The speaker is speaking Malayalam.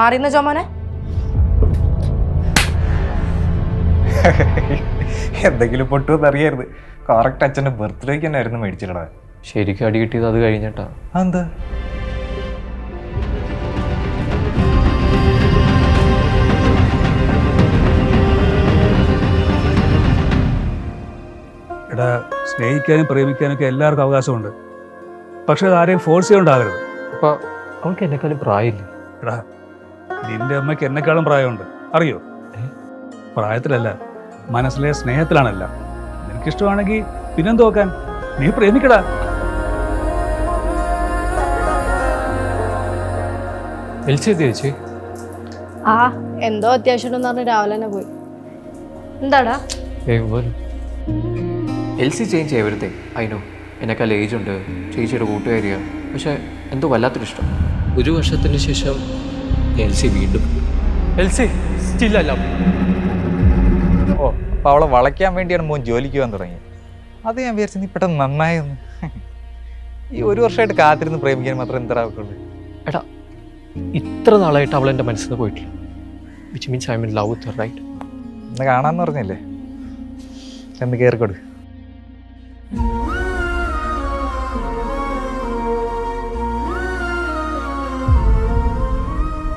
മാറിയെന്ന ചോമോനെ എന്തെങ്കിലും പൊട്ടുമെന്ന് അറിയരുത്. കറക്റ്റ് അച്ഛന്റെ ബർത്ത്ഡേക്ക് തന്നെ ആയിരുന്നു മേടിച്ചില്ലടാ ശരിക്കും അടി കിട്ടിയത് അത് കഴിഞ്ഞിട്ടാ. എന്താ എടാ സ്നേഹിക്കാനും പ്രേമിക്കാനും ഒക്കെ എല്ലാവർക്കും അവകാശമുണ്ട്. പക്ഷെ അത് ആരെയും ഫോഴ്സ് ചെയ്യണ്ടാകരുത് അപ്പൊ അവൾക്ക് എന്നെക്കാളും പ്രായമില്ല? എടാ നിന്റെ അമ്മയ്ക്ക് എന്നെക്കാളും പ്രായമുണ്ട്. അറിയോ? പ്രായത്തിലല്ല മനസ്സിലെ സ്നേഹത്തിലാണല്ല. നിനക്കിഷ്ടമാണെങ്കിൽ പിന്നെ നോക്കാൻ? നീ പ്രേമിക്കടാ. എൽസി ചേച്ചി ആ എന്തോ അത്യാവശ്യം പറഞ്ഞു രാവിലെ തന്നെ പോയി. എന്താടാ? ഏയ് പോലും L C change everything I know. എന്നെക്കാൾ ഏജ് ഉണ്ട്. ചേച്ചിയുടെ കൂട്ടുകാരിയാണ് പക്ഷെ എന്തോ വല്ലാത്തൊരു ഇഷ്ടം ഒരു വർഷത്തിന് ശേഷം എൽ സി വീണ്ടും. എൽസി സ്റ്റിൽ സ്റ്റില്ലല്ല ഓ അപ്പോൾ അവളെ വളയ്ക്കാൻ വേണ്ടിയാണ് മോൻ ജോലിക്ക് പോകാൻ തുടങ്ങി അത് ഞാൻ വിചാരിച്ചു നീ പെട്ടെന്ന് നന്നായെന്ന്. ഈ ഒരു വർഷമായിട്ട് കാത്തിരുന്ന് പ്രേമിക്കാൻ മാത്രം എന്താ ആവശ്യമുള്ളൂ എടാ ഇത്ര നാളായിട്ട് അവൾ എന്റെ മനസ്സിൽ നിന്ന് പോയിട്ടില്ല. Which means I mean love with right എന്നെ കാണാമെന്ന് പറഞ്ഞില്ലേ? എന്ന് കയറിക്കൊടു